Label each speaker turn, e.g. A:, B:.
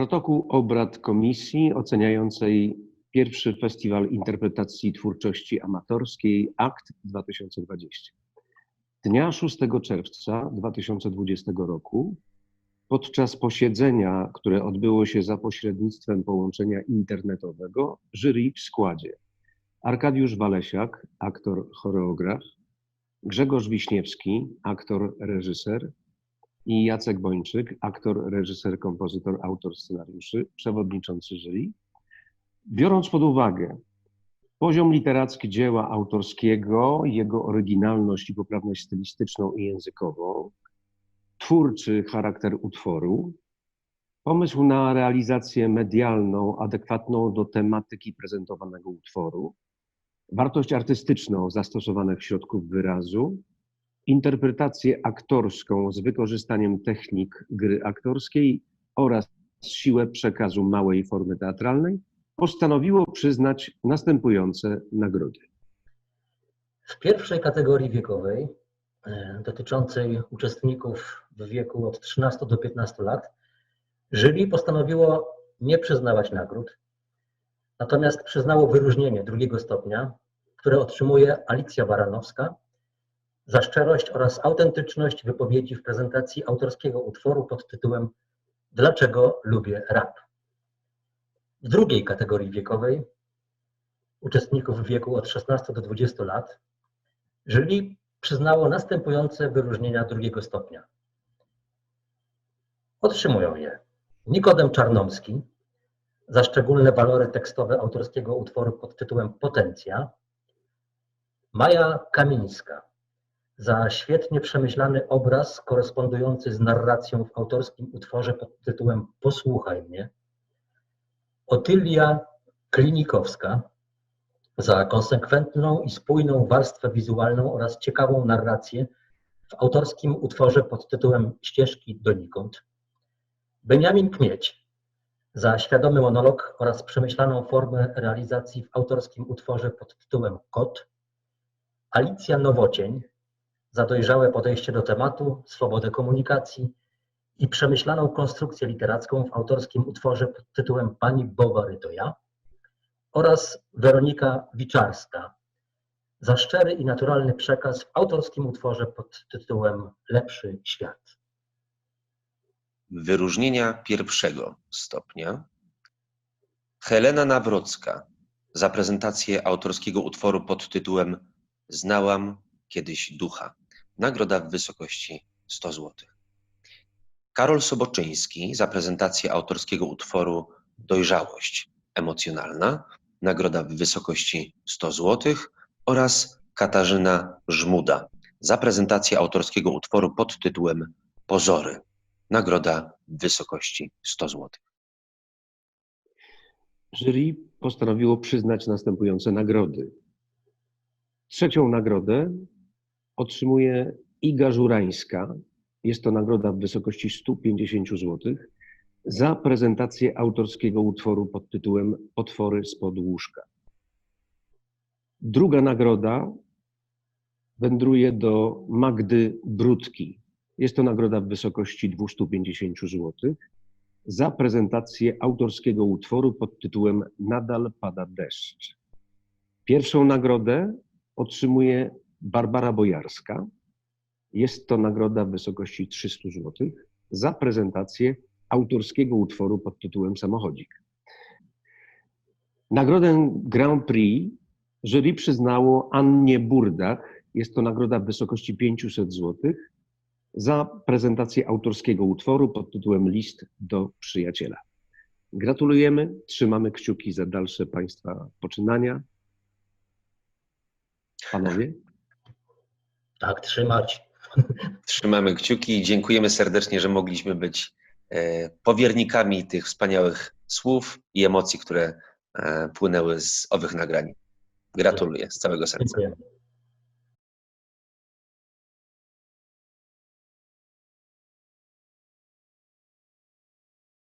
A: Protokół obrad komisji oceniającej pierwszy Festiwal Interpretacji Twórczości Amatorskiej AKT 2020. Dnia 6 czerwca 2020 roku podczas posiedzenia, które odbyło się za pośrednictwem połączenia internetowego, jury w składzie Arkadiusz Walesiak, aktor, choreograf, Grzegorz Wiśniewski, aktor, reżyser i Jacek Bończyk, aktor, reżyser, kompozytor, autor scenariuszy, przewodniczący jury. Biorąc pod uwagę poziom literacki dzieła autorskiego, jego oryginalność i poprawność stylistyczną i językową, twórczy charakter utworu, pomysł na realizację medialną adekwatną do tematyki prezentowanego utworu, wartość artystyczną zastosowanych środków wyrazu, interpretację aktorską z wykorzystaniem technik gry aktorskiej oraz siłę przekazu małej formy teatralnej, postanowiło przyznać następujące nagrody.
B: W pierwszej kategorii wiekowej, e, dotyczącej uczestników w wieku od 13 do 15 lat, jury postanowiło nie przyznawać nagród, natomiast przyznało wyróżnienie drugiego stopnia, które otrzymuje Alicja Baranowska za szczerość oraz autentyczność wypowiedzi w prezentacji autorskiego utworu pod tytułem Dlaczego lubię rap. W drugiej kategorii wiekowej, uczestników w wieku od 16 do 20 lat, jury przyznało następujące wyróżnienia drugiego stopnia. Otrzymują je Nikodem Czarnomski za szczególne walory tekstowe autorskiego utworu pod tytułem Potencja, Maja Kamińska za świetnie przemyślany obraz korespondujący z narracją w autorskim utworze pod tytułem Posłuchaj mnie, Otylia Klinikowska za konsekwentną i spójną warstwę wizualną oraz ciekawą narrację w autorskim utworze pod tytułem Ścieżki donikąd, Beniamin Kmieć za świadomy monolog oraz przemyślaną formę realizacji w autorskim utworze pod tytułem Kot, Alicja Nowocień za dojrzałe podejście do tematu, swobodę komunikacji i przemyślaną konstrukcję literacką w autorskim utworze pod tytułem Pani Bowary to ja oraz Weronika Wiczarska za szczery i naturalny przekaz w autorskim utworze pod tytułem Lepszy świat.
C: Wyróżnienia pierwszego stopnia. Helena Nawrocka za prezentację autorskiego utworu pod tytułem Znałam kiedyś ducha. Nagroda w wysokości 100 zł. Karol Soboczyński za prezentację autorskiego utworu Dojrzałość emocjonalna. Nagroda w wysokości 100 zł oraz Katarzyna Żmuda za prezentację autorskiego utworu pod tytułem Pozory. Nagroda w wysokości 100 zł.
A: Jury postanowiło przyznać następujące nagrody. Trzecią nagrodę otrzymuje Iga Żurańska. Jest to nagroda w wysokości 150 zł za prezentację autorskiego utworu pod tytułem Potwory spod łóżka. Druga nagroda wędruje do Magdy Brudki. Jest to nagroda w wysokości 250 zł za prezentację autorskiego utworu pod tytułem Nadal pada deszcz. Pierwszą nagrodę otrzymuje Barbara Bojarska. Jest to nagroda w wysokości 300 zł za prezentację autorskiego utworu pod tytułem Samochodzik. Nagrodę Grand Prix jury przyznało Annie Burdach. Jest to nagroda w wysokości 500 zł za prezentację autorskiego utworu pod tytułem List do przyjaciela. Gratulujemy, trzymamy kciuki za dalsze Państwa poczynania. Panowie?
B: Tak, trzymać.
C: Trzymamy kciuki i dziękujemy serdecznie, że mogliśmy być e, powiernikami tych wspaniałych słów i emocji, które e, płynęły z owych nagrań. Gratuluję z całego serca.
B: Dziękuję.